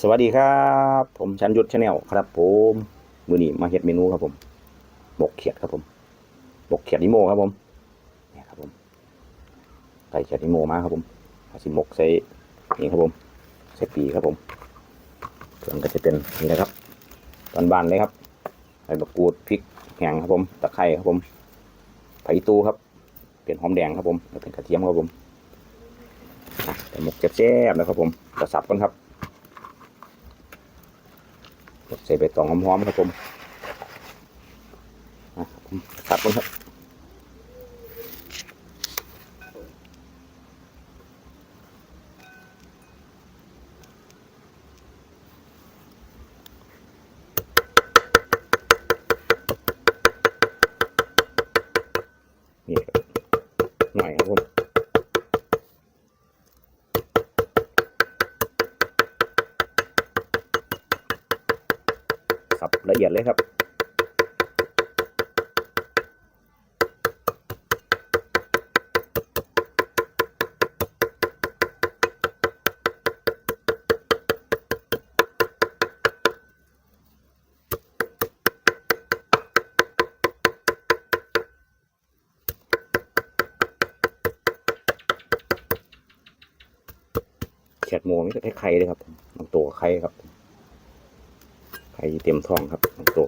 สวัสดีครับ ผมชันยุทธชาแนลครับ ผมมือนี้มาเฮ็ดเมนูครับผมบกเขียดครับผมบกเขียดนิโมครับผมเนี่ยครับผมไก่เขียดนิโมมาครับผมเอาสิหมกใส่นี่ครับผมใส่ปีครับผมเครื่องก็จะเป็นนี่นะครับตอนบานเลยครับใส่บะกรูดพริกแห้งครับผมตะไคร้ครับผมไผ่ตูครับ เป็นหอมแดงครับผมแล้วเป็นกระเทียมครับผมอะเป็นหมกแซ่บๆนะครับผมกระสับกันครับ ใส่ใบตองหอมๆครับผมอะผมตัดมันครับนี่ครับหน่อยครับผมสับละเอียดเลยครับ เขีย ดโมงนี่ก็ได้ไข่เลยครับบางตัวไข่ครับไข่เต็มท้องครับบางตัว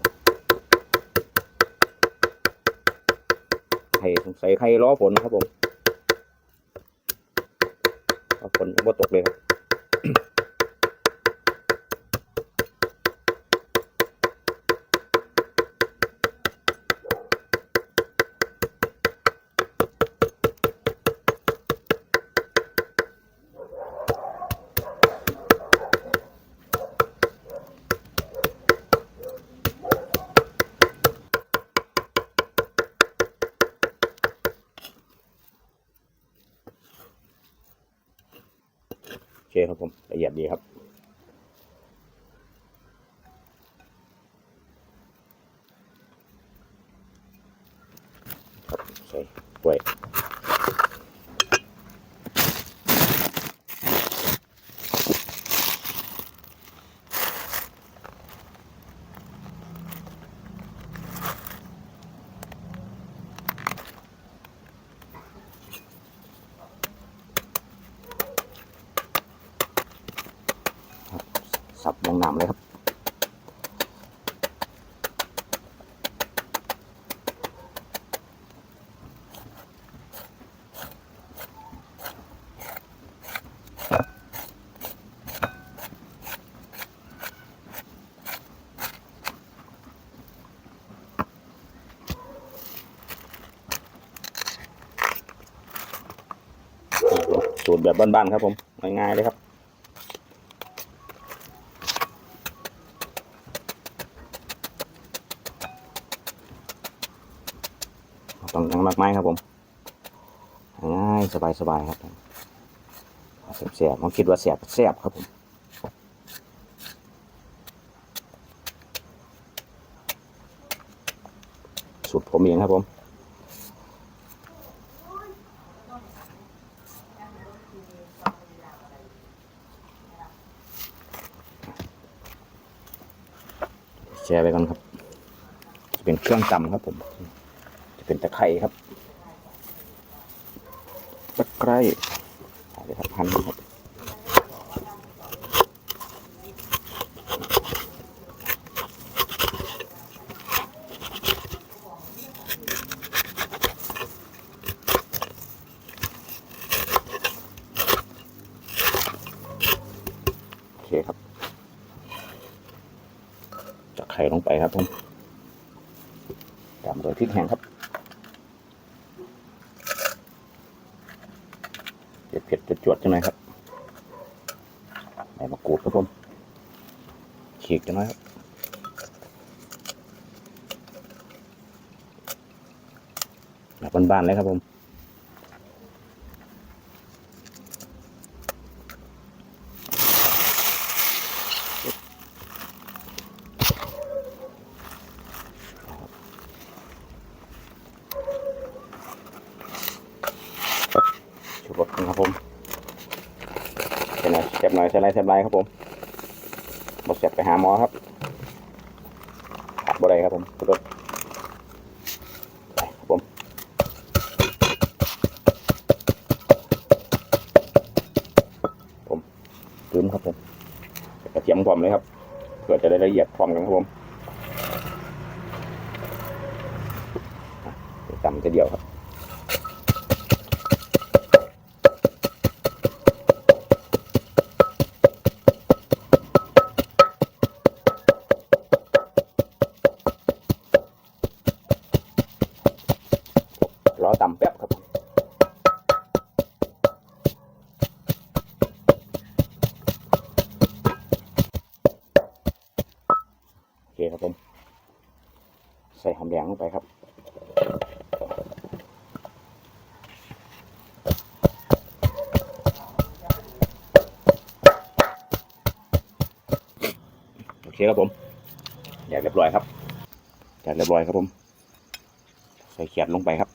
ไข่สงสัยไข่ล้อฝนครับผมฝนยังบ่ตกเลยครับ ครับผมละเอียดดีครับใส่กล้วยสับลงน้ำเลยครับ สูตรแบบบ้านๆครับผม ง่ายๆเลยครับต้องยังมากไม้ครับผมง่ายสบายๆครับเสียบๆผมคิดว่าเสียบแซ่บครับผมสูตรผมเองครับผม แชร์ไปก่อนครับ จะ เป็นเครื่องตำครับผม จะเป็นตะไคร้ครับ ตะไคร้อาเลยครับพันครับโอเคครับตะไคร้ลงไปครับผม ตามโดวยพริกแห้งครับเผ็ดเผ็ดๆจวดๆจังหน่อยครับใบมะกรูดครับผม ฉีกจัน่อยครับแบบบ้านๆเลยครับผมชูรสนครับผมใส่หน่อยเสียบหน่อยใส่ไรเสียบไรครับผมบดเสร็จไป หาหมอครับขาดบ่ได้ครับผมรถไปครับผมผมลืมครับผมกระเทียมพร้อมเลยครับเพื่อจะได้ละเอียดพร้อมกันครับผมจำจะเดียวครับ คครับผม ใส่หอมแดงลงไปครับโอเคครับผมแยกเรียบร้อยครับแยกเรียบร้อยครับผม ใส่เขียดลงไปครับ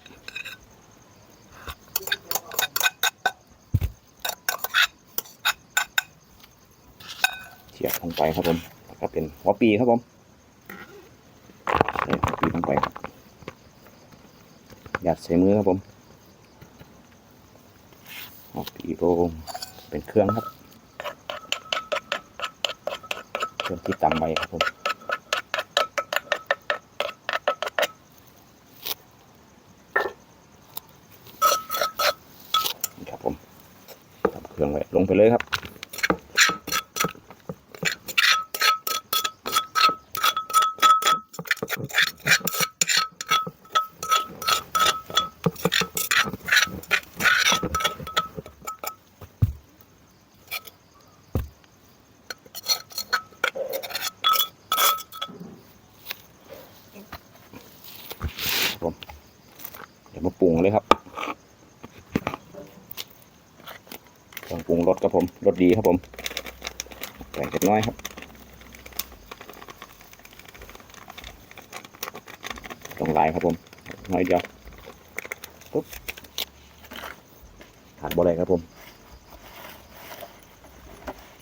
เขียดลงไปครับผมแล้วก็เป็นหัวปีครับผมใส่หัวปีลงไปครับยัด ใส่มือครับผมหัวปีลงเป็นเครื่องครับ เครื่องที่ตำไว้ครับผมนี่ครับผมทำเครื่องไว้ลงไปเลยครับ ผม เดี๋ยวมาปรุงเลยครับ เครื่อ งรุงรสครับผมรสดีครับผมใส่เล็กน้อยครับต้องหลายครับผมน้อยเดียวปุ๊บขาดบ่ได้ครับผม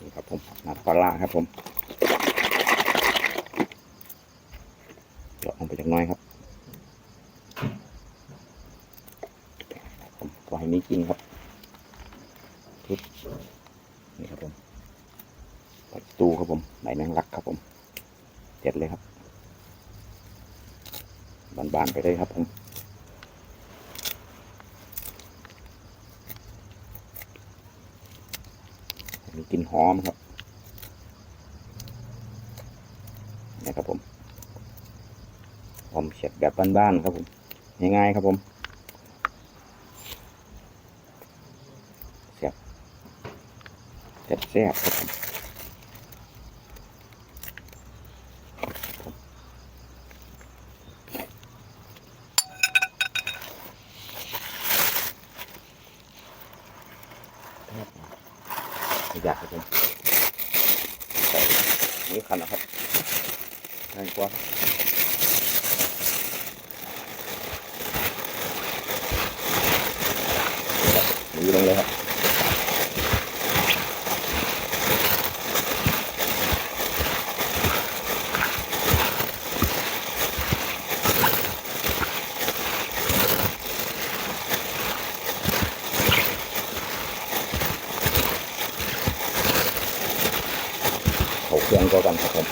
นี่ครับผมน้ำปลาครับผมเดี๋ยวลงไปจักน้อยครับผมปล่อยนี้กินครับ นี่ครับผมใส่ตู้ครับผมใบแมงลักครับผมเด็ดเลยครับบานๆไปเลยครับผมมีกลิ่นหอมครับนี่ครับผมหอมเฉียดแบบบ้านๆครับผมง่ายๆครับผมเสียบ แซ่บครับผมอยากครับผมใส่นี่ขันนะครับง่ายกว่ามือลงเลยครับ เขาเครื่องก็กันครับผม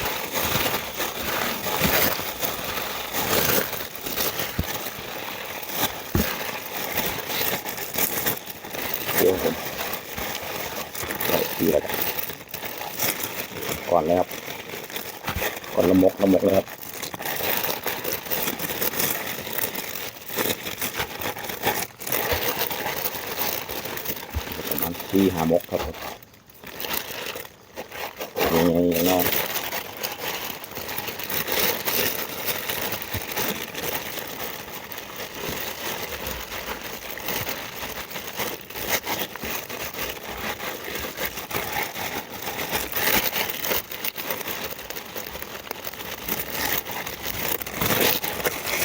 เดี๋ยวผมใส่ทีละกันก่อนเลยครับ ก่อนละมกละมกเลยครับประมาณที่หามกครับผมยังไงยังนอก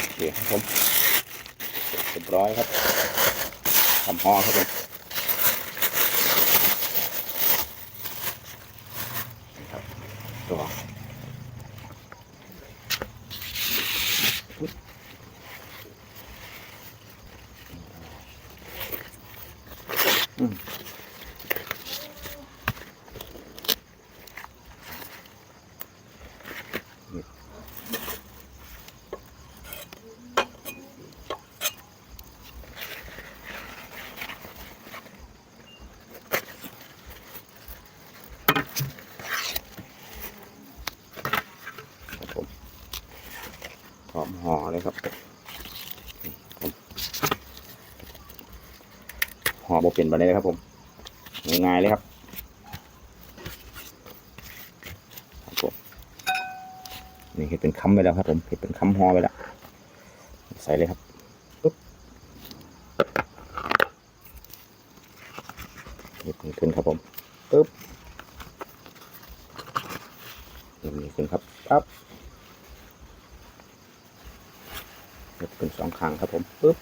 โอเคครับผมเรียบร้อยครับทำห่ อครับผมนี่ครับ ต่ออืมครับผมพร้อมห่อ เลยครับห่อบเปลี่ยนไปเลยครับผม ง่ายๆเลยครับนี่เห็ดเป็นค้ำไปแล้วครับผมเห็ดเป็นค้ำห่อไปแล้วใส่เลยครับปุ๊บเห็ดนี่ขึ้นครับผมปุ๊บเห็ดนี่ขึ้นครับปั๊บ ย กเป็นสองข้างครับผมปึ๊บ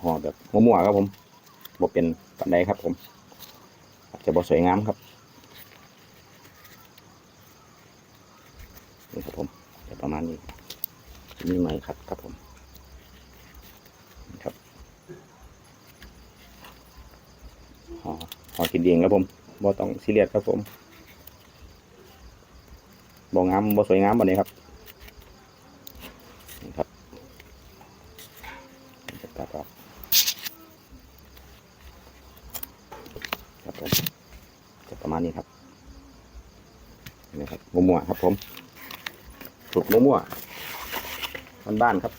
ห่อแบบมั่วๆครับผมบ่เป็นปันใดครับผม อาจจะบ่สวยงามครับนี่ครับผมจะประมาณนี้นี่ไหมครับครับผมนี่ครับห่อห่อกินเองครับผม บ่ต้องซีเรียสครับผมบ่งามบ่สวยงามบันนี้ครับนี่ครับจะตัดออกครับผมจะประมาณนี้ครับนไหมครับมั่วๆครับผมฝึกมั่วๆบ้านๆครับ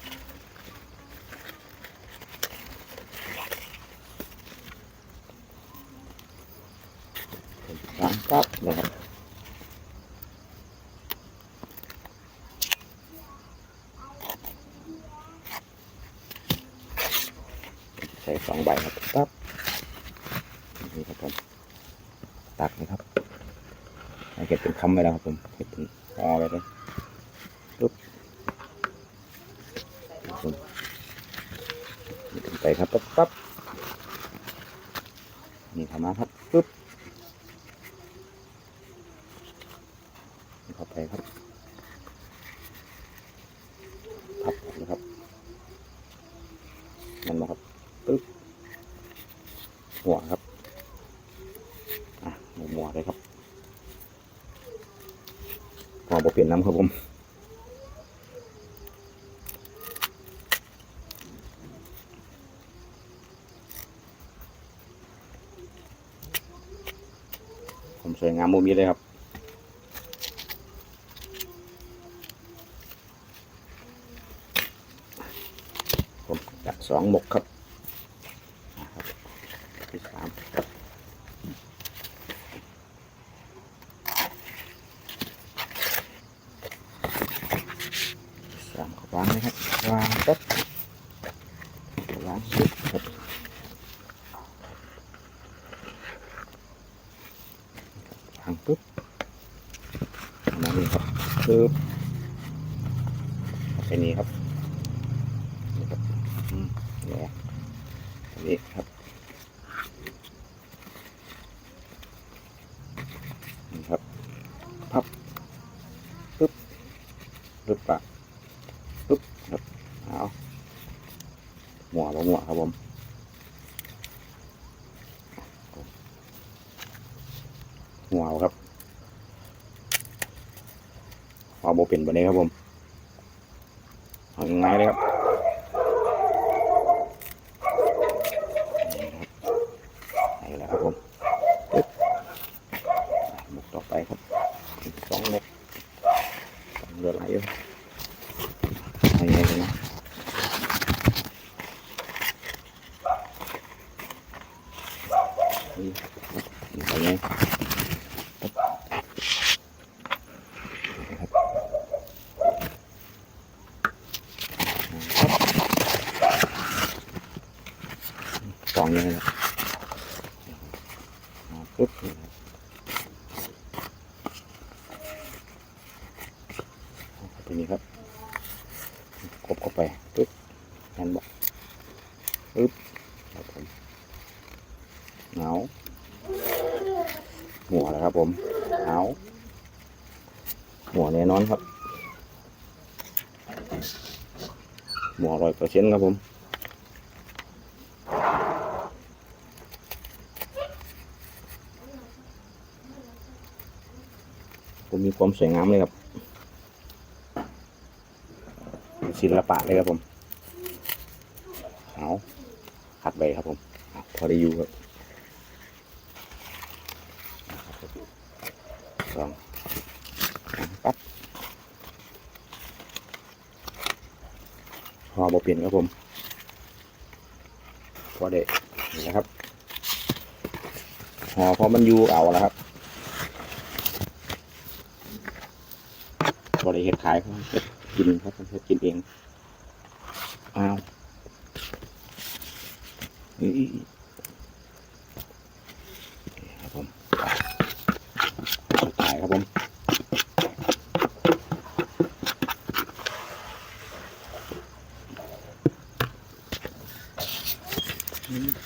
สามปั๊บนะครับ ใส่สองใบครับปั๊บนี่ครับผมตักนะครับให้เก็บเป็นคำไว้แล้วครับผมเก็บเป็นห่อไว้เลยปุ๊บนี่ขึ้นไปครับปั๊บปั๊บนี่ทำมาครับปุ๊บนี่เข้าไปครับพับนะครับมันมาครับ ปึ๊บ หัวครับอะหมูหัวเลยครับพอบ่เปลี่ยนน้ำครับผมผมสวยงามมุมนี้เลยครับผมจัดสองหมกครับที่สาม สามก็วางนะครับวางปั๊บวางปุ๊บครับวางปุ๊บมานี่ครับปุ๊บแค่นี้ครับนี่ครับอืมเนี่ยอันนี้ครับนี่ครับ พับปึ๊บปึ๊บปะปึ๊บครับเอาหัวลงหัวครับผม หัวเอาครับหัวโบเป็นแบบนี้ครับผมง่ายเลยครับ สองยังไงครับปุ๊บตัวนี้ครับกบเข้าไปปุ๊บงานบอกปุ๊บครับผมเหงาหัวแล้วครับผมเหงาหัวแน่นอนครับหัวร้อยเปอร์เซ็นต์ครับผม ผมมีความสวยงามเลยครับศิลปะเลยครับผมเอาขัดใบครับผมพอได้อยู่ครับลองปั๊บพอบเปลี่ยนครับผม พอได้นี่นะครับหอพอมันอยู่เอาแล้วครับ ได้เห็ดขายครับเฮ็ดกินเขาเห็ดกินเองอ้าวนี่ครับผมขายครับผม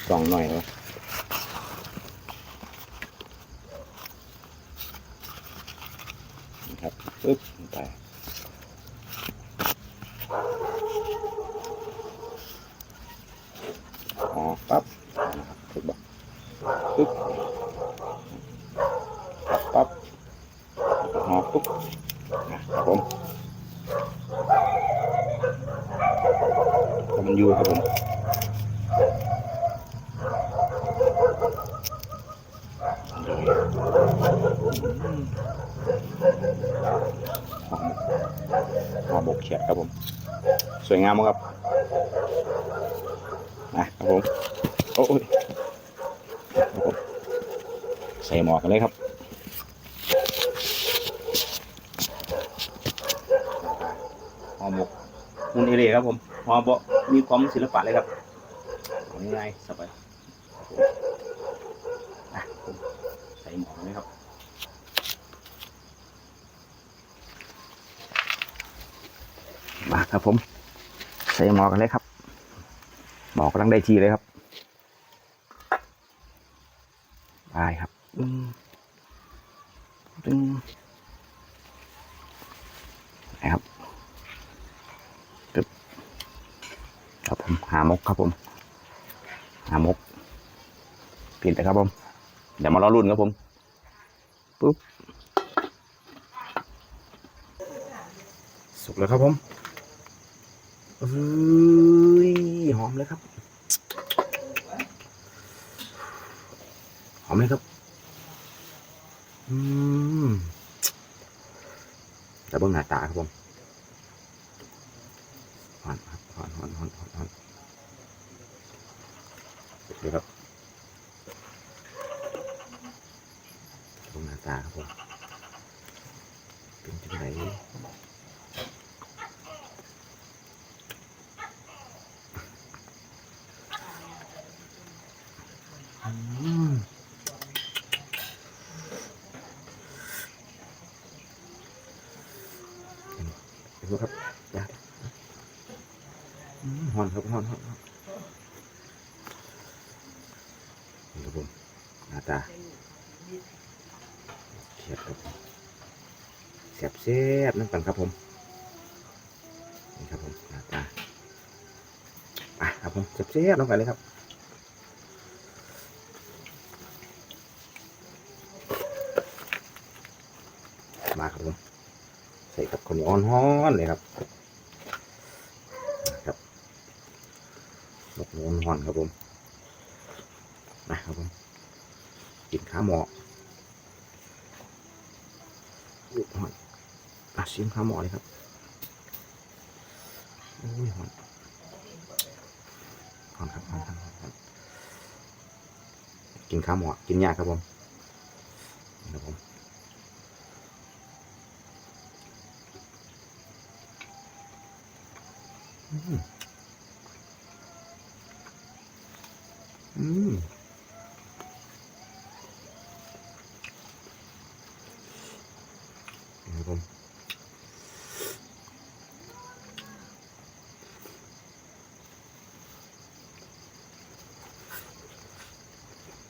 สองหน่อยครับนี่ครับปึ๊บไป อ๋อปั๊บนะครับถูกบอกปึ๊บปั๊บปั๊บอ๋อปุ๊บนะ ครับผมมันอยู่ครับผมหอบกเขียดครับผม สวยงามมากครับนะครับผม โอ้ยครับใส่หมอกกันเลยครับห่อหมกมุนเอเล่ ครับผมหอเบามีความศิลปะเลยครับอาง่ายสบายใส่หมอกันเลยครับมาครับผม ใส่หมอกันเลยครับ หมอกำลังได้ทีเลยครับได้ครับอืมตึงนะครับตึ๊บครับผม หามกครับผมหามกผิดนะครับผม เดี๋ยวมารอรุ่นครับผมปุ๊บสุกแล้วครับผมเอ้ยหอมเลยครับ หอมเลยครับ อืมแต่เบื้องหน้าตาครับผมหอนครับหอนหอนหอนหอนหอนเดี๋ยวครับเบื้องหน้าตาครับผม เป็นจังไหน อืม ครับจ้ะอืมหอนครับหอนหอนนี่ครับผมหน้าตาเขียดครับแซ่บแซ่บนั่นกันครับผมนี่ครับผมหน้าตาอะครับผมแซ่บแซ่บลงไปเลยครับมาครับผมใส่กับข้าวเหนียวอ่อน ๆเลยครับครับหมกหมูอ่อนครับผมนะครับผมกินข้าวหมออุ๊ยหอนอะชิมข้าวหมอเลยครับโอ้ยหอนหอนครับหอนครับหอนครับกินข้าวหมอกินยากครับผม ครับผม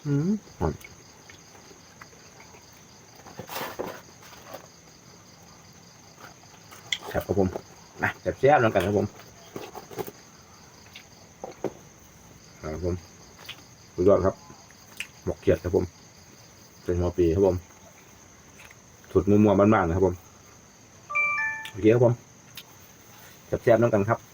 อืมครับครับผมนะแซ่บๆลงกันครับผมครับผมสุดยอดครับหมกเขียดครับผม เป็นหัวปีครับผม สุดมัวๆบ้านๆนะครับผมโอเคครับผมแซ่บๆน้ำกันครับ